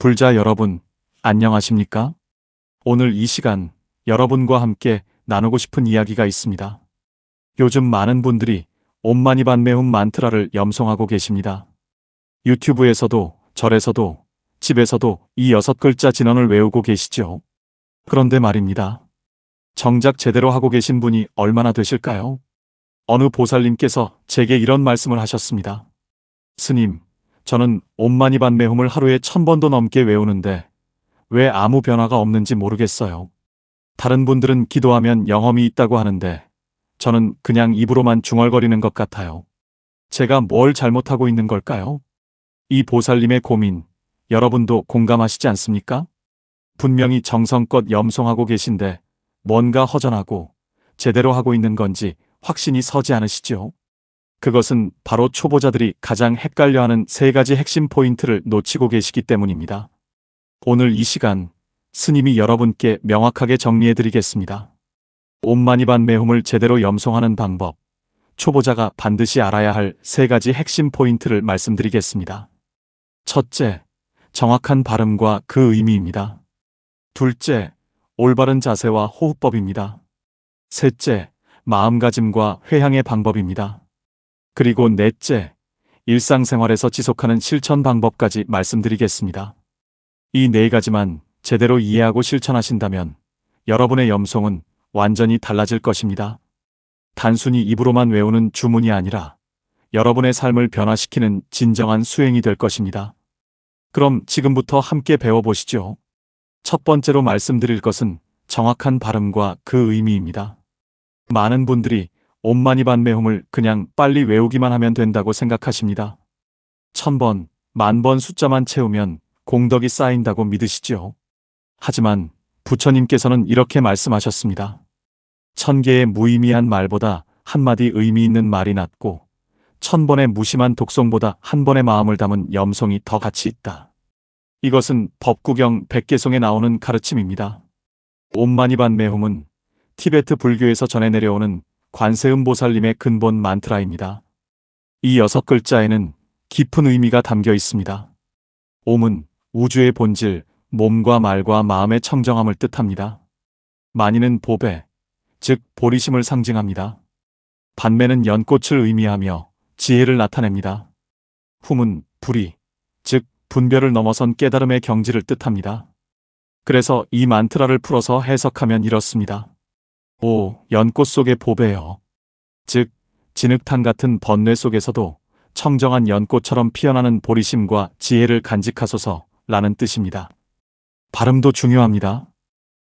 불자 여러분, 안녕하십니까? 오늘 이 시간 여러분과 함께 나누고 싶은 이야기가 있습니다. 요즘 많은 분들이 옴마니 반매움 만트라를 염송하고 계십니다. 유튜브에서도 절에서도 집에서도 이 여섯 글자 진언을 외우고 계시죠. 그런데 말입니다. 정작 제대로 하고 계신 분이 얼마나 되실까요? 어느 보살님께서 제게 이런 말씀을 하셨습니다. 스님, 저는 옴마니 반매움을 하루에 천 번도 넘게 외우는데 왜 아무 변화가 없는지 모르겠어요. 다른 분들은 기도하면 영험이 있다고 하는데 저는 그냥 입으로만 중얼거리는 것 같아요. 제가 뭘 잘못하고 있는 걸까요? 이 보살님의 고민, 여러분도 공감하시지 않습니까? 분명히 정성껏 염송하고 계신데 뭔가 허전하고 제대로 하고 있는 건지 확신이 서지 않으시죠? 그것은 바로 초보자들이 가장 헷갈려하는 세 가지 핵심 포인트를 놓치고 계시기 때문입니다. 오늘 이 시간 스님이 여러분께 명확하게 정리해 드리겠습니다. 옴마니반 매움을 제대로 염송하는 방법, 초보자가 반드시 알아야 할 세 가지 핵심 포인트를 말씀드리겠습니다. 첫째, 정확한 발음과 그 의미입니다. 둘째, 올바른 자세와 호흡법입니다. 셋째, 마음가짐과 회향의 방법입니다. 그리고 넷째, 일상생활에서 지속하는 실천 방법까지 말씀드리겠습니다. 이 네 가지만 제대로 이해하고 실천하신다면 여러분의 염송은 완전히 달라질 것입니다. 단순히 입으로만 외우는 주문이 아니라 여러분의 삶을 변화시키는 진정한 수행이 될 것입니다. 그럼 지금부터 함께 배워보시죠. 첫 번째로 말씀드릴 것은 정확한 발음과 그 의미입니다. 많은 분들이 옴마니 반매움을 그냥 빨리 외우기만 하면 된다고 생각하십니다. 천번, 만번 숫자만 채우면 공덕이 쌓인다고 믿으시죠. 하지만 부처님께서는 이렇게 말씀하셨습니다. 천 개의 무의미한 말보다 한마디 의미 있는 말이 낫고 천 번의 무심한 독송보다 한 번의 마음을 담은 염송이 더 가치 있다. 이것은 법구경 백개송에 나오는 가르침입니다. 옴마니반 매움은 티베트 불교에서 전해 내려오는 관세음 보살님의 근본 만트라입니다. 이 여섯 글자에는 깊은 의미가 담겨 있습니다. 옴은 우주의 본질, 몸과 말과 마음의 청정함을 뜻합니다. 마니는 보배, 즉 보리심을 상징합니다. 반매는 연꽃을 의미하며 지혜를 나타냅니다. 훔은 불이, 즉 분별을 넘어선 깨달음의 경지를 뜻합니다. 그래서 이 만트라를 풀어서 해석하면 이렇습니다. 오, 연꽃 속의 보배여. 즉, 진흙탕 같은 번뇌 속에서도 청정한 연꽃처럼 피어나는 보리심과 지혜를 간직하소서 라는 뜻입니다. 발음도 중요합니다.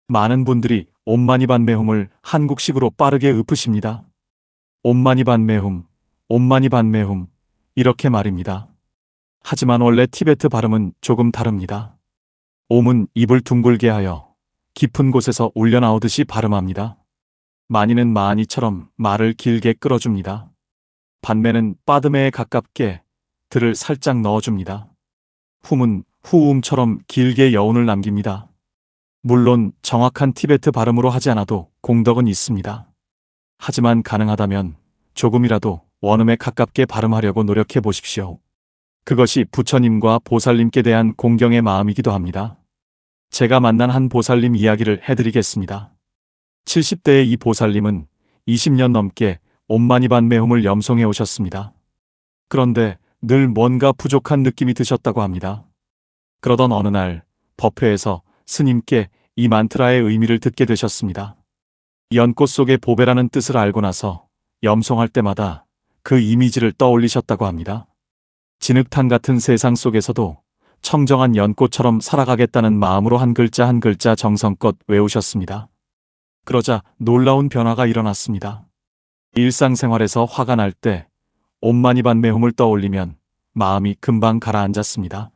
많은 분들이 옴마니반 매움을 한국식으로 빠르게 읊으십니다. 옴마니반 매움, 옴마니반 매움, 이렇게 말입니다. 하지만 원래 티베트 발음은 조금 다릅니다. 옴은 입을 둥글게 하여 깊은 곳에서 울려 나오듯이 발음합니다. 마니는 마니처럼 말을 길게 끌어줍니다. 반매는 빠드매에 가깝게 들을 살짝 넣어줍니다. 훔은 후음처럼 길게 여운을 남깁니다. 물론 정확한 티베트 발음으로 하지 않아도 공덕은 있습니다. 하지만 가능하다면 조금이라도 원음에 가깝게 발음하려고 노력해 보십시오. 그것이 부처님과 보살님께 대한 공경의 마음이기도 합니다. 제가 만난 한 보살님 이야기를 해드리겠습니다. 70대의 이 보살님은 20년 넘게 옴마니반 매움을 염송해 오셨습니다. 그런데 늘 뭔가 부족한 느낌이 드셨다고 합니다. 그러던 어느 날 법회에서 스님께 이 만트라의 의미를 듣게 되셨습니다. 연꽃 속의 보배라는 뜻을 알고 나서 염송할 때마다 그 이미지를 떠올리셨다고 합니다. 진흙탕 같은 세상 속에서도 청정한 연꽃처럼 살아가겠다는 마음으로 한 글자 한 글자 정성껏 외우셨습니다. 그러자 놀라운 변화가 일어났습니다. 일상생활에서 화가 날때 옴마니반 매움을 떠올리면 마음이 금방 가라앉았습니다.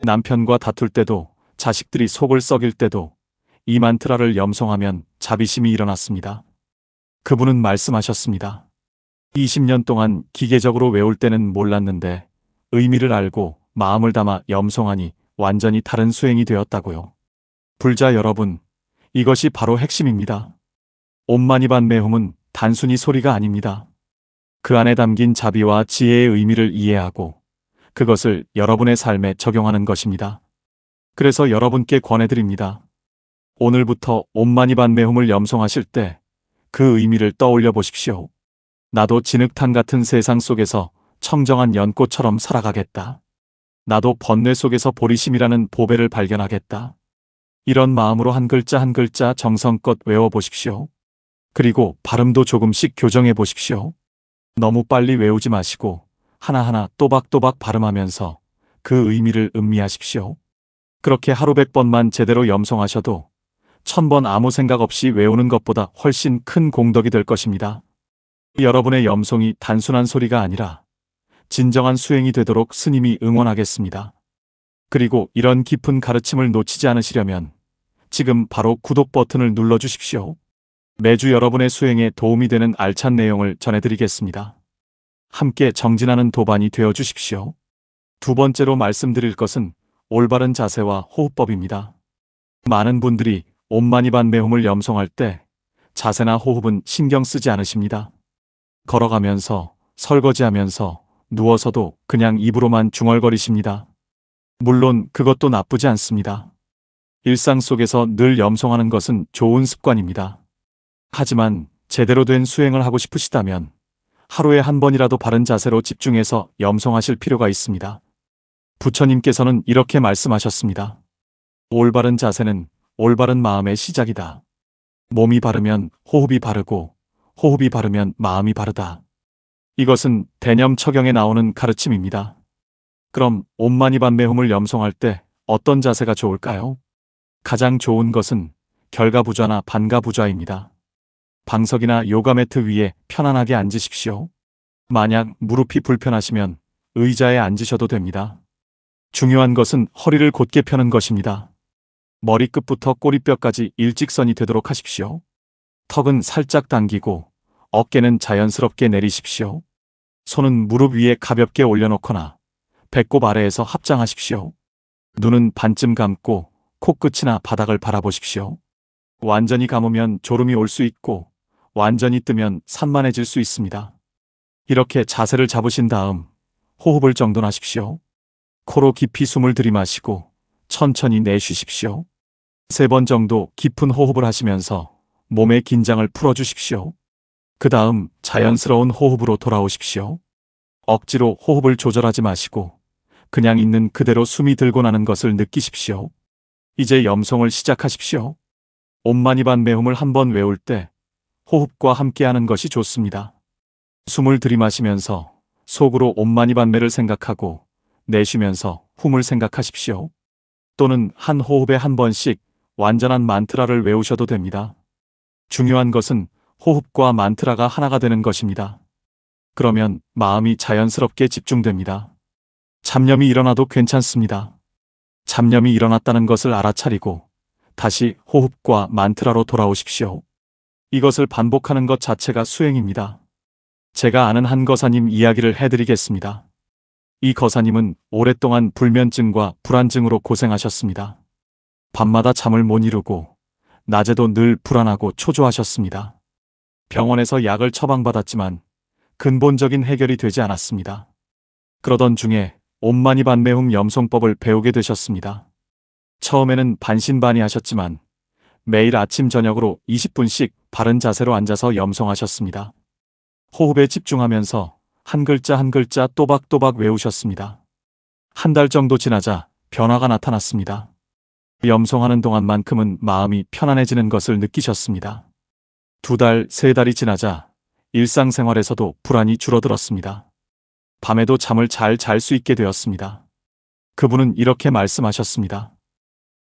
남편과 다툴 때도 자식들이 속을 썩일 때도 이 만트라를 염송하면 자비심이 일어났습니다. 그분은 말씀하셨습니다. 20년 동안 기계적으로 외울 때는 몰랐는데 의미를 알고 마음을 담아 염송하니 완전히 다른 수행이 되었다고요. 불자 여러분, 이것이 바로 핵심입니다. 옴마니반 매움은 단순히 소리가 아닙니다. 그 안에 담긴 자비와 지혜의 의미를 이해하고 그것을 여러분의 삶에 적용하는 것입니다. 그래서 여러분께 권해드립니다. 오늘부터 온마니반 매움을 염송하실 때 그 의미를 떠올려 보십시오. 나도 진흙탕 같은 세상 속에서 청정한 연꽃처럼 살아가겠다. 나도 번뇌 속에서 보리심이라는 보배를 발견하겠다. 이런 마음으로 한 글자 한 글자 정성껏 외워 보십시오. 그리고 발음도 조금씩 교정해 보십시오. 너무 빨리 외우지 마시고 하나하나 또박또박 발음하면서 그 의미를 음미하십시오. 그렇게 하루 백 번만 제대로 염송하셔도 천번 아무 생각 없이 외우는 것보다 훨씬 큰 공덕이 될 것입니다. 여러분의 염송이 단순한 소리가 아니라 진정한 수행이 되도록 스님이 응원하겠습니다. 그리고 이런 깊은 가르침을 놓치지 않으시려면 지금 바로 구독 버튼을 눌러 주십시오. 매주 여러분의 수행에 도움이 되는 알찬 내용을 전해드리겠습니다. 함께 정진하는 도반이 되어 주십시오. 두 번째로 말씀드릴 것은 올바른 자세와 호흡법입니다. 많은 분들이 온마니반 매움을 염송할 때 자세나 호흡은 신경 쓰지 않으십니다. 걸어가면서, 설거지하면서, 누워서도 그냥 입으로만 중얼거리십니다. 물론 그것도 나쁘지 않습니다. 일상 속에서 늘 염송하는 것은 좋은 습관입니다. 하지만 제대로 된 수행을 하고 싶으시다면 하루에 한 번이라도 바른 자세로 집중해서 염송하실 필요가 있습니다. 부처님께서는 이렇게 말씀하셨습니다. 올바른 자세는 올바른 마음의 시작이다. 몸이 바르면 호흡이 바르고 호흡이 바르면 마음이 바르다. 이것은 대념 처경에 나오는 가르침입니다. 그럼 온마니반 매움을 염송할 때 어떤 자세가 좋을까요? 가장 좋은 것은 결가부좌나 반가 부좌입니다. 방석이나 요가 매트 위에 편안하게 앉으십시오. 만약 무릎이 불편하시면 의자에 앉으셔도 됩니다. 중요한 것은 허리를 곧게 펴는 것입니다. 머리끝부터 꼬리뼈까지 일직선이 되도록 하십시오. 턱은 살짝 당기고 어깨는 자연스럽게 내리십시오. 손은 무릎 위에 가볍게 올려놓거나 배꼽 아래에서 합장하십시오. 눈은 반쯤 감고 코끝이나 바닥을 바라보십시오. 완전히 감으면 졸음이 올 수 있고 완전히 뜨면 산만해질 수 있습니다. 이렇게 자세를 잡으신 다음 호흡을 정돈하십시오. 코로 깊이 숨을 들이마시고 천천히 내쉬십시오. 세 번 정도 깊은 호흡을 하시면서 몸의 긴장을 풀어주십시오. 그 다음 자연스러운 호흡으로 돌아오십시오. 억지로 호흡을 조절하지 마시고 그냥 있는 그대로 숨이 들고 나는 것을 느끼십시오. 이제 염송을 시작하십시오. 온마니반 매움을 한번 외울 때 호흡과 함께하는 것이 좋습니다. 숨을 들이마시면서 속으로 온마니반 매를 생각하고 내쉬면서 훔을 생각하십시오. 또는 한 호흡에 한 번씩 완전한 만트라를 외우셔도 됩니다. 중요한 것은 호흡과 만트라가 하나가 되는 것입니다. 그러면 마음이 자연스럽게 집중됩니다. 잡념이 일어나도 괜찮습니다. 잡념이 일어났다는 것을 알아차리고 다시 호흡과 만트라로 돌아오십시오. 이것을 반복하는 것 자체가 수행입니다. 제가 아는 한 거사님 이야기를 해드리겠습니다. 이 거사님은 오랫동안 불면증과 불안증으로 고생하셨습니다. 밤마다 잠을 못 이루고 낮에도 늘 불안하고 초조하셨습니다. 병원에서 약을 처방받았지만 근본적인 해결이 되지 않았습니다. 그러던 중에 온마니 반매움 염송법을 배우게 되셨습니다. 처음에는 반신반의 하셨지만 매일 아침 저녁으로 20분씩 바른 자세로 앉아서 염송하셨습니다. 호흡에 집중하면서 한 글자 한 글자 또박또박 외우셨습니다. 한 달 정도 지나자 변화가 나타났습니다. 염송하는 동안만큼은 마음이 편안해지는 것을 느끼셨습니다. 두 달, 세 달이 지나자 일상생활에서도 불안이 줄어들었습니다. 밤에도 잠을 잘 잘 수 있게 되었습니다. 그분은 이렇게 말씀하셨습니다.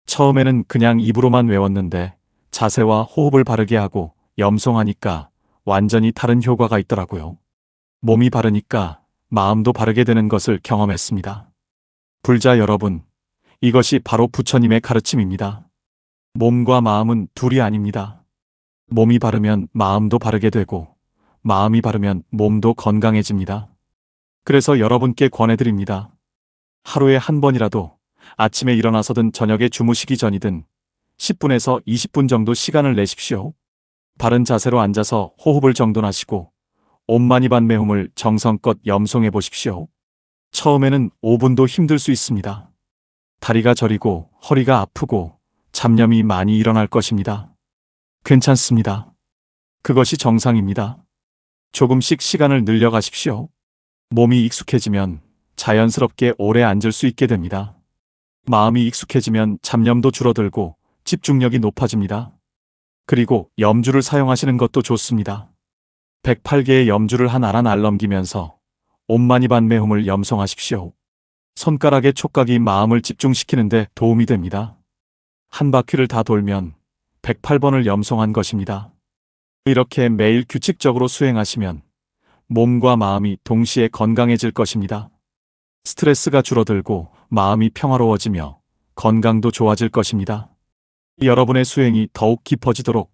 처음에는 그냥 입으로만 외웠는데 자세와 호흡을 바르게 하고 염송하니까 완전히 다른 효과가 있더라고요. 몸이 바르니까 마음도 바르게 되는 것을 경험했습니다. 불자 여러분, 이것이 바로 부처님의 가르침입니다. 몸과 마음은 둘이 아닙니다. 몸이 바르면 마음도 바르게 되고, 마음이 바르면 몸도 건강해집니다. 그래서 여러분께 권해드립니다. 하루에 한 번이라도 아침에 일어나서든 저녁에 주무시기 전이든 10분에서 20분 정도 시간을 내십시오. 바른 자세로 앉아서 호흡을 정돈하시고 온마니반 매움을 정성껏 염송해 보십시오. 처음에는 5분도 힘들 수 있습니다. 다리가 저리고 허리가 아프고 잡념이 많이 일어날 것입니다. 괜찮습니다. 그것이 정상입니다. 조금씩 시간을 늘려가십시오. 몸이 익숙해지면 자연스럽게 오래 앉을 수 있게 됩니다. 마음이 익숙해지면 잡념도 줄어들고 집중력이 높아집니다. 그리고 염주를 사용하시는 것도 좋습니다. 108개의 염주를 한알한알 넘기면서 옴마니반 매홈을 염성하십시오. 손가락의 촉각이 마음을 집중시키는데 도움이 됩니다. 한 바퀴를 다 돌면 108번을 염성한 것입니다. 이렇게 매일 규칙적으로 수행하시면 몸과 마음이 동시에 건강해질 것입니다. 스트레스가 줄어들고 마음이 평화로워지며 건강도 좋아질 것입니다. 여러분의 수행이 더욱 깊어지도록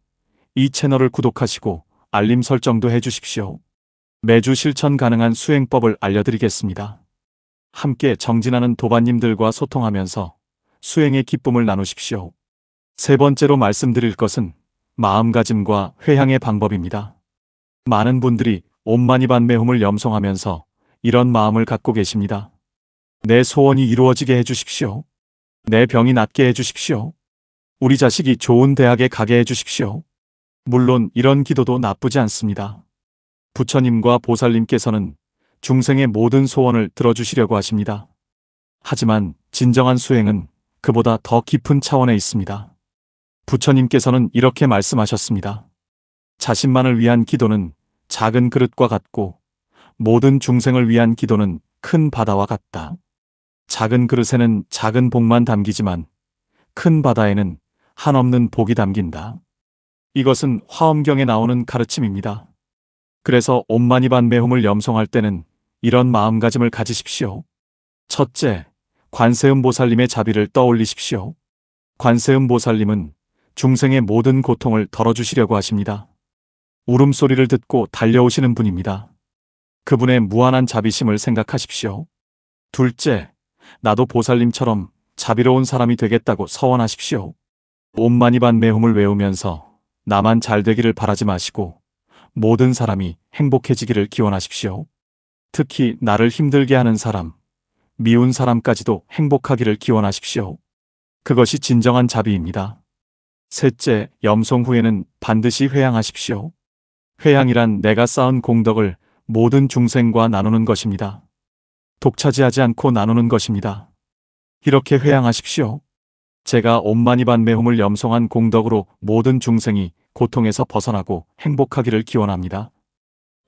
이 채널을 구독하시고 알림 설정도 해주십시오. 매주 실천 가능한 수행법을 알려드리겠습니다. 함께 정진하는 도반님들과 소통하면서 수행의 기쁨을 나누십시오. 세 번째로 말씀드릴 것은 마음가짐과 회향의 방법입니다. 많은 분들이 옴마니반매홈을 염송하면서 이런 마음을 갖고 계십니다. 내 소원이 이루어지게 해주십시오. 내 병이 낫게 해주십시오. 우리 자식이 좋은 대학에 가게 해주십시오. 물론 이런 기도도 나쁘지 않습니다. 부처님과 보살님께서는 중생의 모든 소원을 들어주시려고 하십니다. 하지만 진정한 수행은 그보다 더 깊은 차원에 있습니다. 부처님께서는 이렇게 말씀하셨습니다. 자신만을 위한 기도는 작은 그릇과 같고 모든 중생을 위한 기도는 큰 바다와 같다. 작은 그릇에는 작은 복만 담기지만 큰 바다에는 한없는 복이 담긴다. 이것은 화엄경에 나오는 가르침입니다. 그래서 옴마니반 매홈을 염송할 때는 이런 마음가짐을 가지십시오. 첫째, 관세음 보살님의 자비를 떠올리십시오. 관세음 보살님은 중생의 모든 고통을 덜어주시려고 하십니다. 울음소리를 듣고 달려오시는 분입니다. 그분의 무한한 자비심을 생각하십시오. 둘째, 나도 보살님처럼 자비로운 사람이 되겠다고 서원하십시오. 옴마니반 매홈을 외우면서 나만 잘 되기를 바라지 마시고 모든 사람이 행복해지기를 기원하십시오. 특히 나를 힘들게 하는 사람, 미운 사람까지도 행복하기를 기원하십시오. 그것이 진정한 자비입니다. 셋째, 염송 후에는 반드시 회양하십시오. 회양이란 내가 쌓은 공덕을 모든 중생과 나누는 것입니다. 독차지하지 않고 나누는 것입니다. 이렇게 회양하십시오. 제가 옴마니반 매홈을 염송한 공덕으로 모든 중생이 고통에서 벗어나고 행복하기를 기원합니다.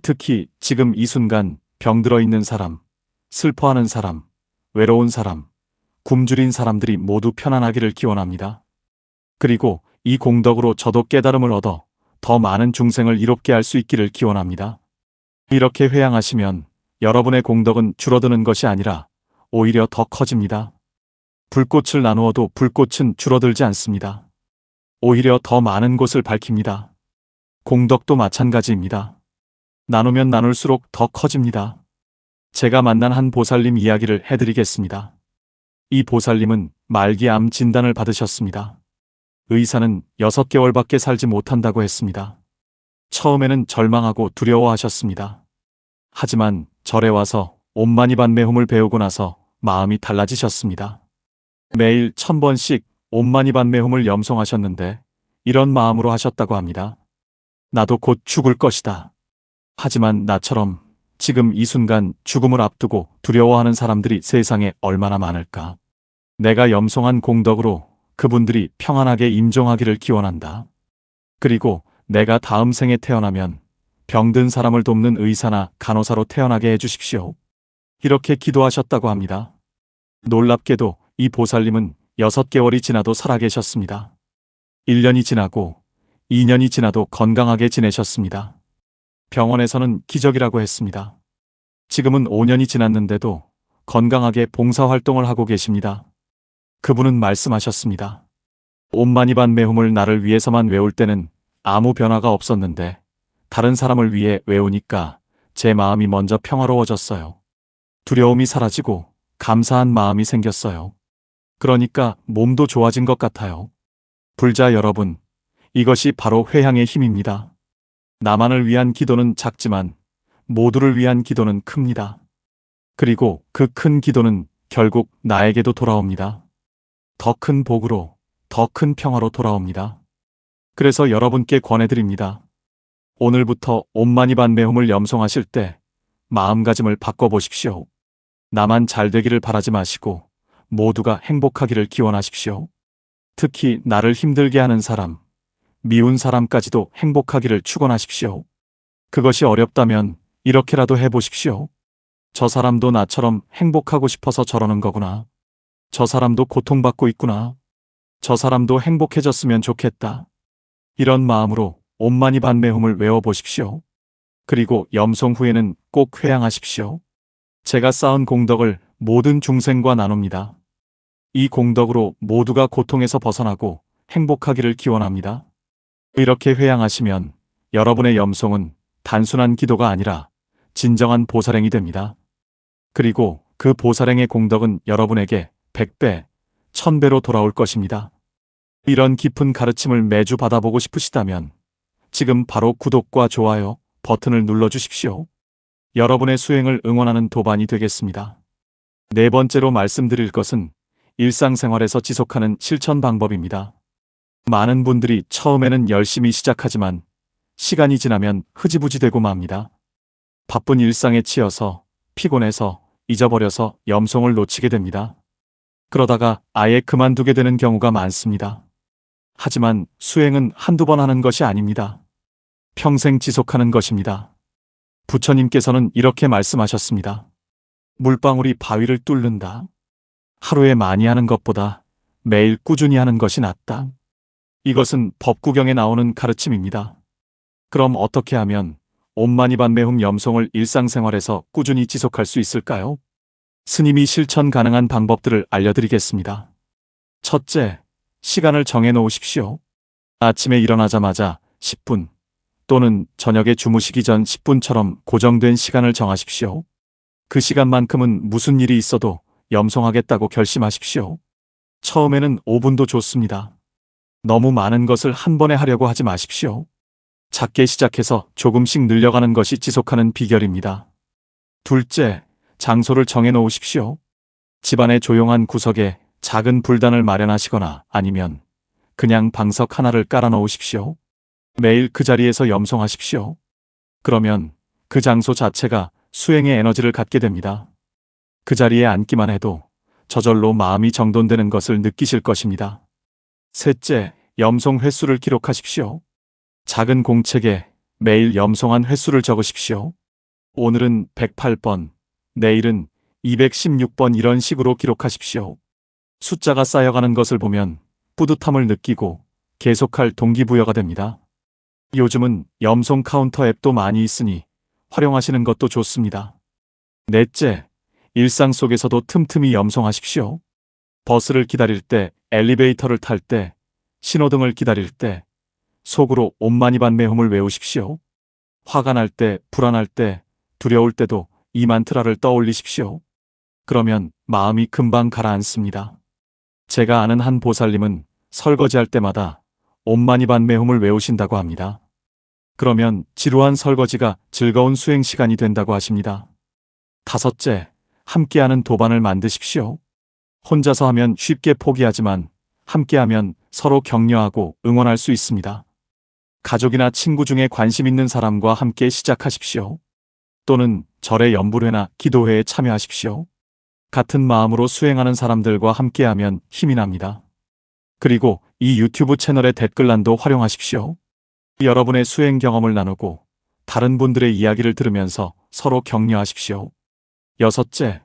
특히 지금 이 순간 병들어 있는 사람, 슬퍼하는 사람, 외로운 사람, 굶주린 사람들이 모두 편안하기를 기원합니다. 그리고 이 공덕으로 저도 깨달음을 얻어 더 많은 중생을 이롭게 할 수 있기를 기원합니다. 이렇게 회양하시면 여러분의 공덕은 줄어드는 것이 아니라 오히려 더 커집니다. 불꽃을 나누어도 불꽃은 줄어들지 않습니다. 오히려 더 많은 곳을 밝힙니다. 공덕도 마찬가지입니다. 나누면 나눌수록 더 커집니다. 제가 만난 한 보살님 이야기를 해드리겠습니다. 이 보살님은 말기암 진단을 받으셨습니다. 의사는 6개월밖에 살지 못한다고 했습니다. 처음에는 절망하고 두려워하셨습니다. 하지만 절에 와서 옴마니반 매홈을 배우고 나서 마음이 달라지셨습니다. 매일 천 번씩 옴마니반 매홈을 염송하셨는데 이런 마음으로 하셨다고 합니다. 나도 곧 죽을 것이다. 하지만 나처럼 지금 이 순간 죽음을 앞두고 두려워하는 사람들이 세상에 얼마나 많을까. 내가 염송한 공덕으로 그분들이 평안하게 임종하기를 기원한다. 그리고 내가 다음 생에 태어나면 병든 사람을 돕는 의사나 간호사로 태어나게 해주십시오. 이렇게 기도하셨다고 합니다. 놀랍게도 이 보살님은 6개월이 지나도 살아계셨습니다. 1년이 지나고 2년이 지나도 건강하게 지내셨습니다. 병원에서는 기적이라고 했습니다. 지금은 5년이 지났는데도 건강하게 봉사활동을 하고 계십니다. 그분은 말씀하셨습니다. 옴마니반 매홈을 나를 위해서만 외울 때는 아무 변화가 없었는데 다른 사람을 위해 외우니까 제 마음이 먼저 평화로워졌어요. 두려움이 사라지고 감사한 마음이 생겼어요. 그러니까 몸도 좋아진 것 같아요. 불자 여러분, 이것이 바로 회향의 힘입니다. 나만을 위한 기도는 작지만 모두를 위한 기도는 큽니다. 그리고 그 큰 기도는 결국 나에게도 돌아옵니다. 더 큰 복으로, 더 큰 평화로 돌아옵니다. 그래서 여러분께 권해드립니다. 오늘부터 옷만이 반매움을 염송하실 때 마음가짐을 바꿔보십시오. 나만 잘 되기를 바라지 마시고 모두가 행복하기를 기원하십시오. 특히 나를 힘들게 하는 사람, 미운 사람까지도 행복하기를 축원하십시오. 그것이 어렵다면 이렇게라도 해보십시오. 저 사람도 나처럼 행복하고 싶어서 저러는 거구나. 저 사람도 고통받고 있구나. 저 사람도 행복해졌으면 좋겠다. 이런 마음으로 옷만이 반매움을 외워보십시오. 그리고 염송 후에는 꼭 회양하십시오. 제가 쌓은 공덕을 모든 중생과 나눕니다. 이 공덕으로 모두가 고통에서 벗어나고 행복하기를 기원합니다. 이렇게 회양하시면 여러분의 염송은 단순한 기도가 아니라 진정한 보살행이 됩니다. 그리고 그 보살행의 공덕은 여러분에게 100배, 1000배로 돌아올 것입니다. 이런 깊은 가르침을 매주 받아보고 싶으시다면 지금 바로 구독과 좋아요 버튼을 눌러주십시오. 여러분의 수행을 응원하는 도반이 되겠습니다. 네 번째로 말씀드릴 것은 일상생활에서 지속하는 실천 방법입니다. 많은 분들이 처음에는 열심히 시작하지만 시간이 지나면 흐지부지 되고 맙니다. 바쁜 일상에 치여서 피곤해서 잊어버려서 염송을 놓치게 됩니다. 그러다가 아예 그만두게 되는 경우가 많습니다. 하지만 수행은 한두 번 하는 것이 아닙니다. 평생 지속하는 것입니다. 부처님께서는 이렇게 말씀하셨습니다. 물방울이 바위를 뚫는다. 하루에 많이 하는 것보다 매일 꾸준히 하는 것이 낫다. 이것은 법구경에 나오는 가르침입니다. 그럼 어떻게 하면 온만이 반매흠 염송을 일상생활에서 꾸준히 지속할 수 있을까요? 스님이 실천 가능한 방법들을 알려드리겠습니다. 첫째, 시간을 정해 놓으십시오. 아침에 일어나자마자 10분 또는 저녁에 주무시기 전 10분처럼 고정된 시간을 정하십시오. 그 시간만큼은 무슨 일이 있어도 염송하겠다고 결심하십시오. 처음에는 5분도 좋습니다. 너무 많은 것을 한 번에 하려고 하지 마십시오. 작게 시작해서 조금씩 늘려가는 것이 지속하는 비결입니다. 둘째, 장소를 정해 놓으십시오. 집안의 조용한 구석에 작은 불단을 마련하시거나 아니면 그냥 방석 하나를 깔아 놓으십시오. 매일 그 자리에서 염송하십시오. 그러면 그 장소 자체가 수행의 에너지를 갖게 됩니다. 그 자리에 앉기만 해도 저절로 마음이 정돈되는 것을 느끼실 것입니다. 셋째, 염송 횟수를 기록하십시오. 작은 공책에 매일 염송한 횟수를 적으십시오. 오늘은 108번, 내일은 216번 이런 식으로 기록하십시오. 숫자가 쌓여가는 것을 보면 뿌듯함을 느끼고 계속할 동기부여가 됩니다. 요즘은 염송 카운터 앱도 많이 있으니 활용하시는 것도 좋습니다. 넷째, 일상 속에서도 틈틈이 염송하십시오. 버스를 기다릴 때, 엘리베이터를 탈 때, 신호등을 기다릴 때, 속으로 온만이 반매음을 외우십시오. 화가 날 때, 불안할 때, 두려울 때도 이 만트라를 떠올리십시오. 그러면 마음이 금방 가라앉습니다. 제가 아는 한 보살님은 설거지할 때마다 온만이 반매음을 외우신다고 합니다. 그러면 지루한 설거지가 즐거운 수행 시간이 된다고 하십니다. 다섯째, 함께하는 도반을 만드십시오. 혼자서 하면 쉽게 포기하지만 함께하면 서로 격려하고 응원할 수 있습니다. 가족이나 친구 중에 관심 있는 사람과 함께 시작하십시오. 또는 절의 연불회나 기도회에 참여하십시오. 같은 마음으로 수행하는 사람들과 함께하면 힘이 납니다. 그리고 이 유튜브 채널의 댓글란도 활용하십시오. 여러분의 수행 경험을 나누고 다른 분들의 이야기를 들으면서 서로 격려하십시오. 여섯째,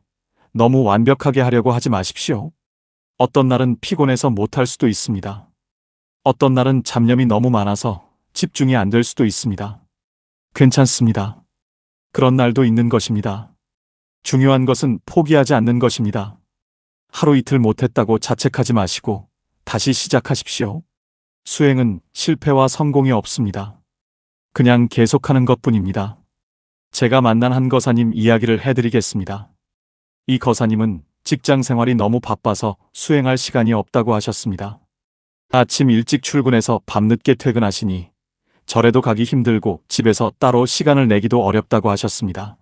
너무 완벽하게 하려고 하지 마십시오. 어떤 날은 피곤해서 못할 수도 있습니다. 어떤 날은 잡념이 너무 많아서 집중이 안 될 수도 있습니다. 괜찮습니다. 그런 날도 있는 것입니다. 중요한 것은 포기하지 않는 것입니다. 하루 이틀 못했다고 자책하지 마시고 다시 시작하십시오. 수행은 실패와 성공이 없습니다. 그냥 계속하는 것 뿐입니다. 제가 만난 한 거사님 이야기를 해드리겠습니다. 이 거사님은 직장 생활이 너무 바빠서 수행할 시간이 없다고 하셨습니다. 아침 일찍 출근해서 밤늦게 퇴근하시니 절에도 가기 힘들고 집에서 따로 시간을 내기도 어렵다고 하셨습니다.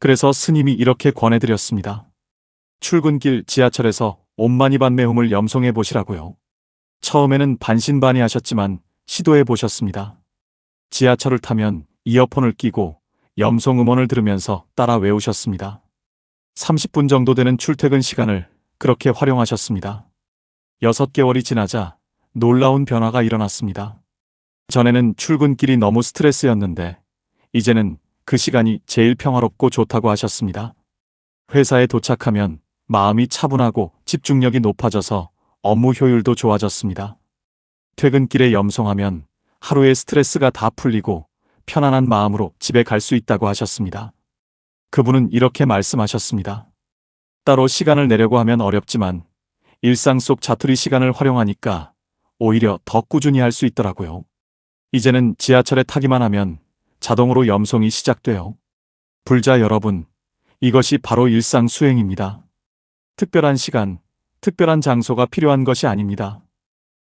그래서 스님이 이렇게 권해드렸습니다. 출근길 지하철에서 옴마니반 매움을 염송해 보시라고요. 처음에는 반신반의 하셨지만 시도해 보셨습니다. 지하철을 타면 이어폰을 끼고 염송 음원을 들으면서 따라 외우셨습니다. 30분 정도 되는 출퇴근 시간을 그렇게 활용하셨습니다. 6개월이 지나자 놀라운 변화가 일어났습니다. 전에는 출근길이 너무 스트레스였는데 이제는 그 시간이 제일 평화롭고 좋다고 하셨습니다. 회사에 도착하면 마음이 차분하고 집중력이 높아져서 업무 효율도 좋아졌습니다. 퇴근길에 염송하면 하루의 스트레스가 다 풀리고 편안한 마음으로 집에 갈 수 있다고 하셨습니다. 그분은 이렇게 말씀하셨습니다. 따로 시간을 내려고 하면 어렵지만 일상 속 자투리 시간을 활용하니까 오히려 더 꾸준히 할 수 있더라고요. 이제는 지하철에 타기만 하면 자동으로 염송이 시작돼요. 불자 여러분, 이것이 바로 일상 수행입니다. 특별한 시간, 특별한 장소가 필요한 것이 아닙니다.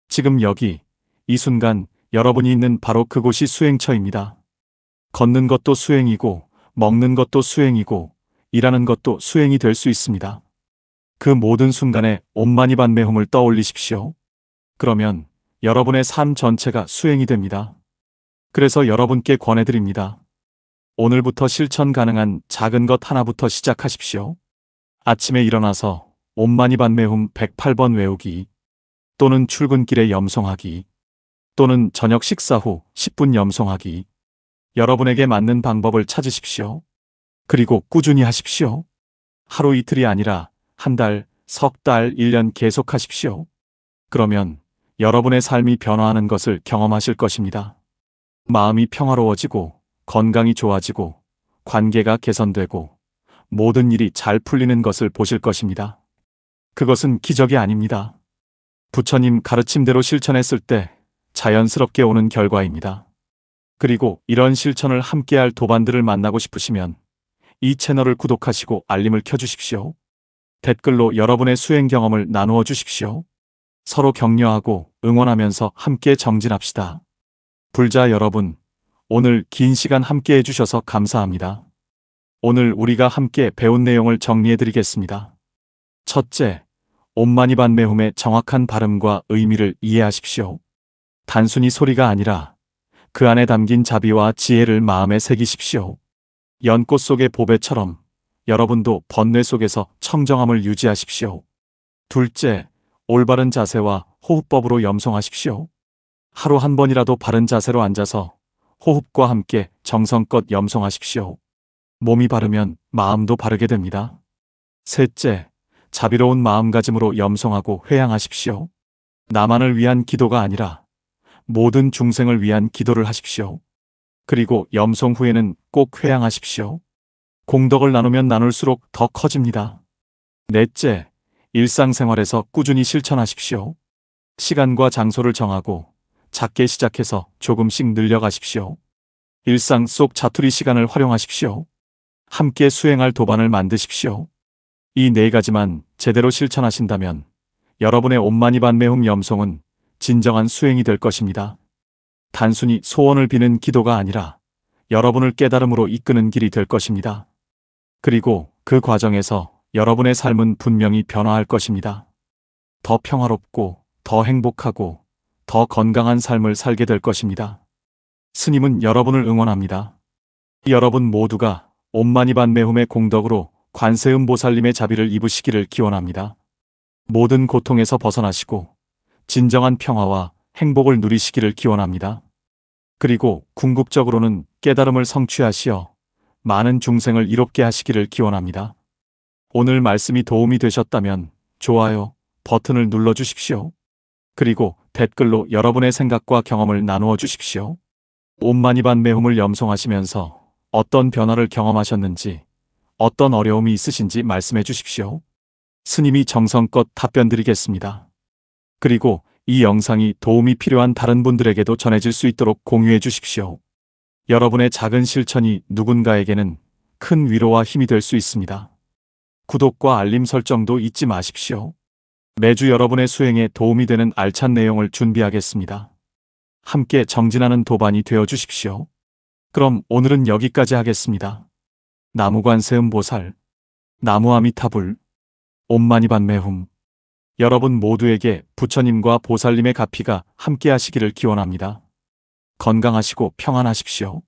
지금 여기, 이 순간 여러분이 있는 바로 그곳이 수행처입니다. 걷는 것도 수행이고, 먹는 것도 수행이고, 일하는 것도 수행이 될 수 있습니다. 그 모든 순간에 온마니반 매홈을 떠올리십시오. 그러면 여러분의 삶 전체가 수행이 됩니다. 그래서 여러분께 권해드립니다. 오늘부터 실천 가능한 작은 것 하나부터 시작하십시오. 아침에 일어나서 온마니반 매홈 108번 외우기 또는 출근길에 염송하기 또는 저녁 식사 후 10분 염송하기 여러분에게 맞는 방법을 찾으십시오. 그리고 꾸준히 하십시오. 하루 이틀이 아니라 한 달, 석 달, 1년 계속 하십시오. 그러면 여러분의 삶이 변화하는 것을 경험하실 것입니다. 마음이 평화로워지고 건강이 좋아지고 관계가 개선되고 모든 일이 잘 풀리는 것을 보실 것입니다. 그것은 기적이 아닙니다. 부처님 가르침대로 실천했을 때 자연스럽게 오는 결과입니다. 그리고 이런 실천을 함께할 도반들을 만나고 싶으시면 이 채널을 구독하시고 알림을 켜주십시오. 댓글로 여러분의 수행 경험을 나누어 주십시오. 서로 격려하고 응원하면서 함께 정진합시다. 불자 여러분, 오늘 긴 시간 함께 해주셔서 감사합니다. 오늘 우리가 함께 배운 내용을 정리해 드리겠습니다. 첫째, 옴마니반 매홈의 정확한 발음과 의미를 이해하십시오. 단순히 소리가 아니라 그 안에 담긴 자비와 지혜를 마음에 새기십시오. 연꽃 속의 보배처럼 여러분도 번뇌 속에서 청정함을 유지하십시오. 둘째, 올바른 자세와 호흡법으로 염송하십시오. 하루 한 번이라도 바른 자세로 앉아서 호흡과 함께 정성껏 염송하십시오. 몸이 바르면 마음도 바르게 됩니다. 셋째, 자비로운 마음가짐으로 염송하고 회양하십시오. 나만을 위한 기도가 아니라 모든 중생을 위한 기도를 하십시오. 그리고 염송 후에는 꼭 회양하십시오. 공덕을 나누면 나눌수록 더 커집니다. 넷째, 일상생활에서 꾸준히 실천하십시오. 시간과 장소를 정하고 작게 시작해서 조금씩 늘려가십시오. 일상 속 자투리 시간을 활용하십시오. 함께 수행할 도반을 만드십시오. 이 네 가지만 제대로 실천하신다면 여러분의 온마니반 매움 염송은 진정한 수행이 될 것입니다. 단순히 소원을 비는 기도가 아니라 여러분을 깨달음으로 이끄는 길이 될 것입니다. 그리고 그 과정에서 여러분의 삶은 분명히 변화할 것입니다. 더 평화롭고 더 행복하고 더 건강한 삶을 살게 될 것입니다. 스님은 여러분을 응원합니다. 여러분 모두가 온마니반 매움의 공덕으로 관세음 보살님의 자비를 입으시기를 기원합니다. 모든 고통에서 벗어나시고 진정한 평화와 행복을 누리시기를 기원합니다. 그리고 궁극적으로는 깨달음을 성취하시어 많은 중생을 이롭게 하시기를 기원합니다. 오늘 말씀이 도움이 되셨다면 좋아요 버튼을 눌러 주십시오. 그리고 댓글로 여러분의 생각과 경험을 나누어 주십시오. 온마니반 매움을 염송하시면서 어떤 변화를 경험하셨는지, 어떤 어려움이 있으신지 말씀해 주십시오. 스님이 정성껏 답변 드리겠습니다. 그리고 이 영상이 도움이 필요한 다른 분들에게도 전해질 수 있도록 공유해 주십시오. 여러분의 작은 실천이 누군가에게는 큰 위로와 힘이 될 수 있습니다. 구독과 알림 설정도 잊지 마십시오. 매주 여러분의 수행에 도움이 되는 알찬 내용을 준비하겠습니다. 함께 정진하는 도반이 되어 주십시오. 그럼 오늘은 여기까지 하겠습니다. 나무관세음 보살, 나무아미타불, 옴마니반매훔 여러분 모두에게 부처님과 보살님의 가피가 함께 하시기를 기원합니다. 건강하시고 평안하십시오.